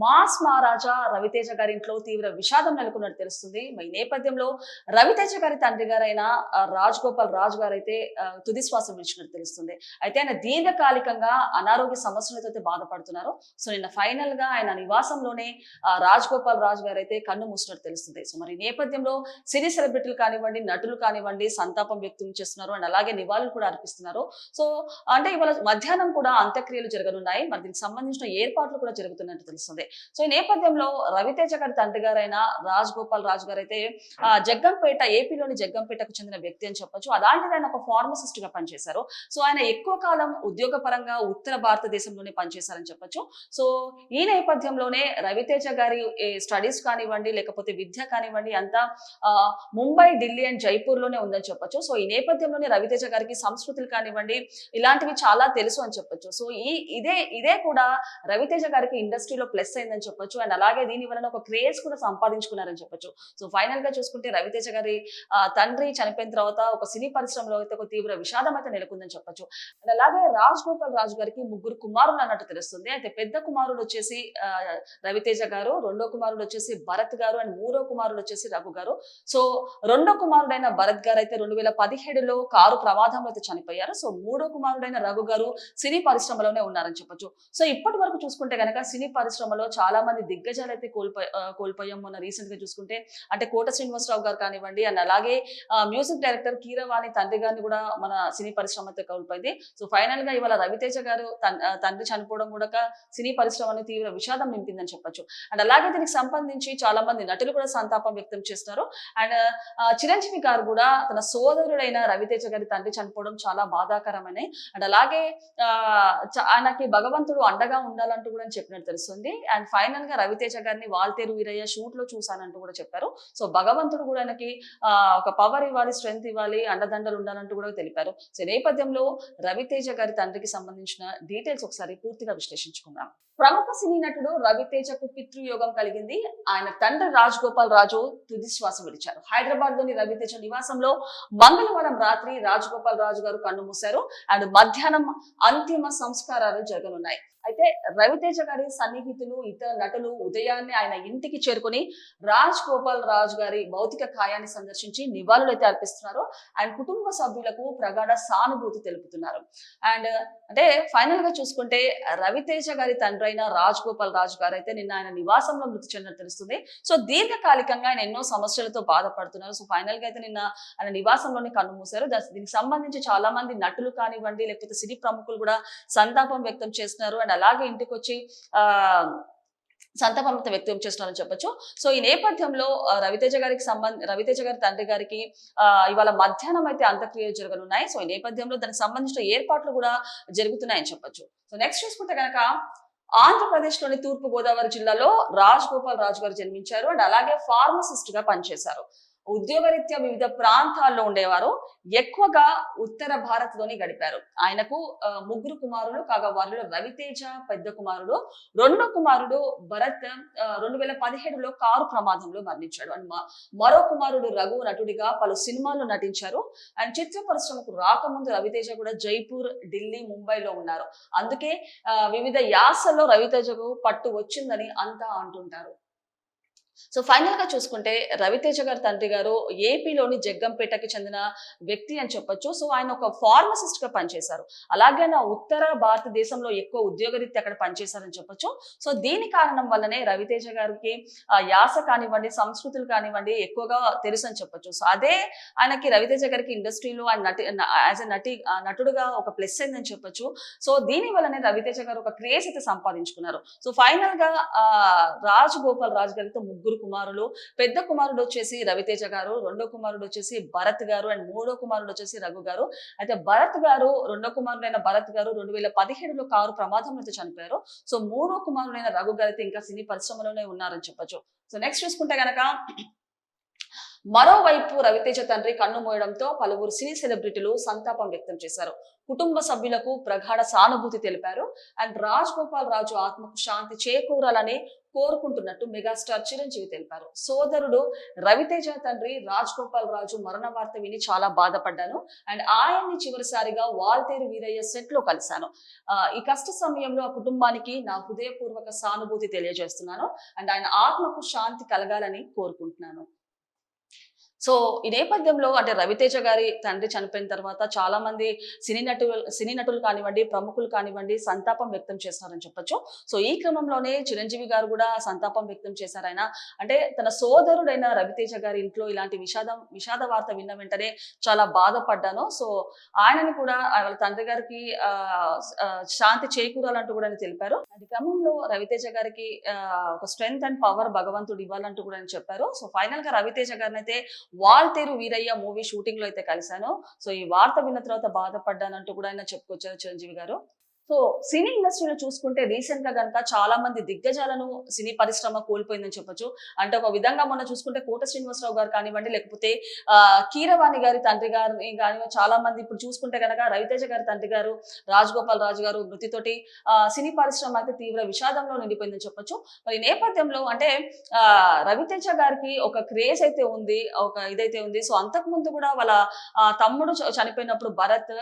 Mass మహారాజా రవితేజ గారి ఇంట్లో తీవ్ర విషాదం నెలకొన్నట్టు తెలుస్తుంది. ఈ నేపథ్యంలో రవితేజ గారి తండ్రి గారైన రాజ్ గోపాల్ రాజు గారు అయితే తుది శ్వాస విడిచినట్టు తెలుస్తుంది. అయితే ఆయన దీర్ఘకాలికంగా అనారోగ్య సమస్యలతో అయితే బాధపడుతున్నారు. సో నిన్న ఫైనల్గా ఆయన నివాసంలోనే రాజ్ గోపాల్ రాజు గారు అయితే కన్ను మూసినట్టు తెలుస్తుంది. సో మరి ఈ నేపథ్యంలో సినీ సెలబ్రిటీలు కానివ్వండి నటులు కానివ్వండి సంతాపం వ్యక్తం చేస్తున్నారు అండ్ అలాగే నివాళులు కూడా అర్పిస్తున్నారు. సో అంటే ఇవాళ మధ్యాహ్నం కూడా అంత్యక్రియలు జరగనున్నాయి. మరి దీనికి సంబంధించిన ఏర్పాట్లు కూడా జరుగుతున్నట్టు తెలుస్తుంది. సో ఈ నేపథ్యంలో రవితేజ గారి తండ్రి గారైన రాజ్ గోపాల్ రాజు గారు అయితే ఆ, జగ్గంపేట ఏపీలోని జగ్గంపేటకు చెందిన వ్యక్తి అని చెప్పొచ్చు. అలాంటిది ఆయన ఒక ఫార్మసిస్ట్గా పనిచేశారు. సో ఆయన ఎక్కువ కాలం ఉద్యోగ పరంగా ఉత్తర భారతదేశంలోనే పనిచేశారని చెప్పొచ్చు. సో ఈ నేపథ్యంలోనే రవితేజ గారి స్టడీస్ కానివ్వండి లేకపోతే విద్య కానివ్వండి అంతా ముంబై ఢిల్లీ అండ్ జైపూర్లోనే ఉందని చెప్పొచ్చు. సో ఈ నేపథ్యంలోనే రవితేజ గారికి సంస్కృతులు కానివ్వండి ఇలాంటివి చాలా తెలుసు అని చెప్పొచ్చు. సో ఈ ఇదే ఇదే కూడా రవితేజ గారికి ఇండస్ట్రీలో ప్లస్ అయిందని చెప్పొచ్చు. అండ్ అలాగే దీని వలన ఒక క్రేజ్ కూడా సంపాదించుకున్నారని చెప్పొచ్చు. సో ఫైనల్గా చూసుకుంటే రవితేజ గారి తండ్రి చనిపోయిన తర్వాత ఒక సినీ పరిశ్రమలో అయితే ఒక తీవ్ర విషాదం అయితే నెలకొందని చెప్పొచ్చు. అండ్ అలాగే రాజ్ గోపాల్ రాజు గారికి ముగ్గురు కుమారులు అన్నట్టు తెలుస్తుంది. అయితే పెద్ద కుమారుడు వచ్చేసి రవితేజ గారు రెండో కుమారుడు వచ్చేసి భరత్ గారు అండ్ మూడో కుమారుడు వచ్చేసి రఘు గారు. సో రెండో కుమారుడైన భరత్ గారు అయితే రెండు వేల పదిహేడులో కారు ప్రమాదంలో అయితే చనిపోయారు. సో మూడో కుమారుడైన రఘు గారు సినీ పరిశ్రమలోనే ఉన్నారని చెప్పొచ్చు. సో ఇప్పటి వరకు చూసుకుంటే కనుక సినీ పరిశ్రమలో చాలా మంది దిగ్గజాలు అయితే కోల్పోయి కోల్పోయాం మొన్న రీసెంట్గా చూసుకుంటే. అంటే కోట శ్రీనివాసరావు గారు కానివ్వండి అండ్ అలాగే మ్యూజిక్ డైరెక్టర్ కీరవాణి తండ్రి గారిని కూడా మన సినీ పరిశ్రమ అయితే కోల్పోయింది. సో ఫైనల్గా ఇవాళ రవితేజ గారు తండ్రి చనిపోవడం కూడా సినీ పరిశ్రమని తీవ్ర విషాదం నింపిందని చెప్పొచ్చు. అండ్ అలాగే దీనికి సంబంధించి చాలా మంది నటులు కూడా సంతాపం వ్యక్తం చేస్తున్నారు. అండ్ చిరంజీవి గారు కూడా తన సోదరుడైన రవితేజ గారి తండ్రి చనిపోవడం చాలా బాధాకరమని. అండ్ అలాగే ఆ, ఆయనకి భగవంతుడు అండగా ఉండాలంటూ కూడా చెప్పినట్టు తెలుస్తుంది. అండ్ ఫైనల్గా రవితేజ గారిని వాల్తేరు వీరయ్య షూట్లో చూసానంటూ కూడా చెప్పారు. సో భగవంతుడు కూడా ఆయనకి ఒక పవర్ ఇవ్వాలి స్ట్రెంగ్త్ ఇవ్వాలి అండదండలు ఉండాలంటూ కూడా తెలిపారు. సో నేపథ్యంలో రవితేజ గారి తండ్రికి సంబంధించిన డీటెయిల్స్ ఒకసారి పూర్తిగా విశ్లేషించుకుందాం. ప్రముఖ సినీ నటుడు రవితేజకు పితృయోగం కలిగింది. ఆయన తండ్రి రాజ్ గోపాల్ రాజు తుది శ్వాస విడిచారు. హైదరాబాద్లోని రవితేజ నివాసంలో మంగళవారం రాత్రి రాజ్ గోపాల్ రాజు గారు కన్ను మూశారు. అండ్ మధ్యాహ్నం అంతిమ సంస్కారాలు జరగనున్నాయి. అయితే రవితేజ గారి సన్నిహితులు ఇతర నటులు ఉదయాన్నే ఆయన ఇంటికి చేరుకుని రాజ్ గోపాల్ రాజు గారి భౌతిక కాయాన్ని సందర్శించి నివాళులు అయితే అర్పిస్తున్నారు. అండ్ కుటుంబ సభ్యులకు ప్రగాఢ సానుభూతి తెలుపుతున్నారు. అండ్ అంటే ఫైనల్గా చూసుకుంటే రవితేజ గారి తండ్రి అయిన రాజ్ గోపాల్ రాజు గారు అయితే నిన్న ఆయన నివాసంలో మృతి చెందినట్టు తెలుస్తుంది. సో దీర్ఘకాలికంగా ఆయన ఎన్నో సమస్యలతో బాధపడుతున్నారు. సో ఫైనల్గా అయితే నిన్న ఆయన నివాసంలోనే కన్ను మూశారు. దీనికి సంబంధించి చాలా మంది నటులు కానివ్వండి లేకపోతే సినీ ప్రముఖులు కూడా సంతాపం వ్యక్తం చేస్తున్నారు. అండ్ అలాగే ఇంటికి వచ్చి ఆ వ్యక్తం చేస్తున్నారని చెప్పొచ్చు. సో ఈ నేపథ్యంలో రవితేజ గారికి సంబంధ రవితేజ గారి తండ్రి గారికి ఇవాళ మధ్యాహ్నం అయితే అంత్యక్రియలు జరగనున్నాయి. సో ఈ నేపథ్యంలో దానికి సంబంధించిన ఏర్పాట్లు కూడా జరుగుతున్నాయని చెప్పొచ్చు. సో నెక్స్ట్ చూసుకుంటే కనుక ఆంధ్రప్రదేశ్లోని తూర్పు గోదావరి జిల్లాలో రాజ్ గోపాల్ రాజు గారు జన్మించారు. అండ్ అలాగే ఫార్మసిస్ట్గా పనిచేశారు. ఉద్యోగరీత్యా వివిధ ప్రాంతాల్లో ఉండేవారు. ఎక్కువగా ఉత్తర భారత్లోని గడిపారు. ఆయనకు ముగ్గురు కుమారులు కాగా వారిలో రవితేజ పెద్ద కుమారుడు రెండో కుమారుడు భరత్ రెండు వేల పదిహేడులో కారు ప్రమాదంలో మరణించాడు. అండ్ మ- మరో కుమారుడు రఘు నటుడిగా పలు సినిమాల్లో నటించారు. అండ్ చిత్ర పరిశ్రమకు రాకముందు రవితేజ కూడా జైపూర్ ఢిల్లీ ముంబైలో ఉన్నారు. అందుకే వివిధ యాసల్లో రవితేజకు పట్టు వచ్చిందని అంతా అంటుంటారు. సో ఫైనల్గా చూసుకుంటే రవితేజ గారి తండ్రి గారు ఏపీలోని జగ్గంపేటకి చెందిన వ్యక్తి అని చెప్పొచ్చు. సో ఆయన ఒక ఫార్మసిస్ట్గా పనిచేశారు. అలాగే ఆయన ఉత్తర భారతదేశంలో ఎక్కువ ఉద్యోగరీత్యా అక్కడ పనిచేశారని చెప్పొచ్చు. సో దీని కారణం వల్లనే రవితేజ గారికి యాస కానివ్వండి సంస్కృతులు కానివ్వండి ఎక్కువగా తెలుసు అని చెప్పొచ్చు. సో అదే ఆయనకి రవితేజ గారికి ఇండస్ట్రీలో ఆయన నటి యాజ్ ఎ నటి నటుడుగా ఒక ప్లస్ అయిందని చెప్పొచ్చు. సో దీని వల్లనే రవితేజ గారు ఒక క్రేజ్ అయితే సంపాదించుకున్నారు. సో ఫైనల్గా రాజ్ గోపాల్ రాజ్ గారితో ముగ్గురు కుమారులు పెద్ద కుమారుడు వచ్చేసి రవితేజ గారు రెండో కుమారుడు వచ్చేసి భరత్ గారు అండ్ మూడో కుమారుడు వచ్చేసి రఘు గారు. అయితే భరత్ గారు రెండో కుమారుడైన భరత్ గారు రెండు వేల పదిహేడులో కారు ప్రమాదంలో అయితే చనిపోయారు. సో మూడో కుమారుడైన రఘు గారు అయితే ఇంకా సినీ పరిశ్రమలోనే ఉన్నారని చెప్పొచ్చు. సో నెక్స్ట్ చూసుకుంటే గనక మరోవైపు రవితేజ తండ్రి కన్ను మోయడంతో పలువురు సినీ సెలబ్రిటీలు సంతాపం వ్యక్తం చేశారు. కుటుంబ సభ్యులకు ప్రగాఢ సానుభూతి తెలిపారు. అండ్ రాజ్ గోపాల్ రాజు ఆత్మకు శాంతి చేకూరాలని కోరుకుంటున్నట్టు మెగాస్టార్ చిరంజీవి తెలిపారు. సోదరుడు రవితేజ తండ్రి రాజ్ గోపాల్ రాజు మరణ వార్త విని చాలా బాధపడ్డాను. అండ్ ఆయన్ని చివరిసారిగా వాల్తేరు వీరయ్య సెట్లో కలిశాను. ఆ, ఈ కష్ట సమయంలో ఆ కుటుంబానికి నా హృదయపూర్వక సానుభూతి తెలియజేస్తున్నాను. అండ్ ఆయన ఆత్మకు శాంతి కలగాలని కోరుకుంటున్నాను. సో ఈ నేపథ్యంలో అంటే రవితేజ గారి తండ్రి చనిపోయిన తర్వాత చాలా మంది సినీ నటులు సినీ నటులు కానివ్వండి ప్రముఖులు కానివ్వండి సంతాపం వ్యక్తం చేస్తున్నారని చెప్పొచ్చు. సో ఈ క్రమంలోనే చిరంజీవి గారు కూడా సంతాపం వ్యక్తం చేశారు ఆయన. అంటే తన సోదరుడైన రవితేజ గారి ఇంట్లో ఇలాంటి విషాదం విషాద వార్త విన్న వెంటనే చాలా బాధపడ్డాను. సో ఆయనని కూడా వాళ్ళ తండ్రి గారికి శాంతి చేకూరాలంటూ కూడా ఆయన తెలిపారు. అది క్రమంలో రవితేజ గారికి ఒక స్ట్రెంగ్త్ అండ్ పవర్ భగవంతుడు ఇవ్వాలంటూ కూడా ఆయన చెప్పారు. సో ఫైనల్గా రవితేజ గారిని అయితే వాల్తేరు వీరయ్య మూవీ షూటింగ్లో అయితే కలిశాను. సో ఈ వార్త విన్న తర్వాత బాధపడ్డానంటూ కూడా ఆయన చెప్పుకొచ్చారు చిరంజీవి గారు. సో సినీ ఇండస్ట్రీలో చూసుకుంటే రీసెంట్గా కనుక చాలా మంది దిగ్గజాలను సినీ పరిశ్రమ కోల్పోయిందని చెప్పొచ్చు. అంటే ఒక విధంగా మొన్న చూసుకుంటే కోట శ్రీనివాసరావు గారు కానివ్వండి లేకపోతే ఆ కీరవాణి గారి తండ్రి గారిని కానివ్వండి చాలా మంది ఇప్పుడు చూసుకుంటే కనుక రవితేజ గారి తండ్రి గారు రాజగోపాల్ రాజు గారు మృతితోటి ఆ సినీ పరిశ్రమ అయితే తీవ్ర విషాదంలో నిండిపోయిందని చెప్పొచ్చు. మరి నేపథ్యంలో అంటే ఆ రవితేజ గారికి ఒక క్రేజ్ అయితే ఉంది ఒక ఇదైతే ఉంది. సో అంతకు ముందు కూడా వాళ్ళ తమ్ముడు చ- చనిపోయినప్పుడు భరత్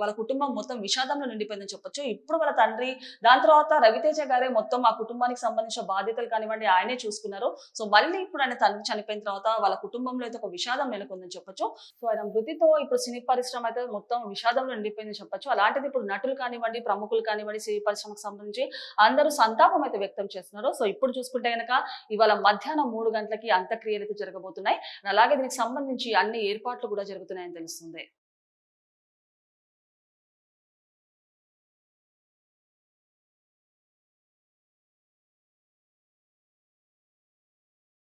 వాళ్ళ కుటుంబం మొత్తం విషాదంలో నిండిపోయిందని చెప్పొచ్చు ఇప్పుడు వాళ్ళ తండ్రి దాని తర్వాత రవితేజ గారే మొత్తం ఆ కుటుంబానికి సంబంధించిన బాధ్యతలు కానివ్వండి ఆయనే చూసుకున్నారు. సో మళ్ళీ ఇప్పుడు ఆయన తండ్రి చనిపోయిన తర్వాత వాళ్ళ కుటుంబంలో అయితే ఒక విషాదం నెలకొందని చెప్పొచ్చు. సో ఆయన మృతితో ఇప్పుడు సినీ పరిశ్రమ అయితే మొత్తం విషాదంలో నిండిపోయిందని చెప్పొచ్చు. అలాంటిది ఇప్పుడు నటులు కానివ్వండి ప్రముఖులు కానివ్వండి సినీ పరిశ్రమకు సంబంధించి అందరూ సంతాపం అయితే వ్యక్తం చేస్తున్నారు. సో ఇప్పుడు చూసుకుంటే కనుక ఇవాళ మధ్యాహ్నం మూడు గంటలకి అంత్యక్రియలు అయితే జరగబోతున్నాయి. అలాగే దీనికి సంబంధించి అన్ని ఏర్పాట్లు కూడా జరుగుతున్నాయని తెలుస్తుంది.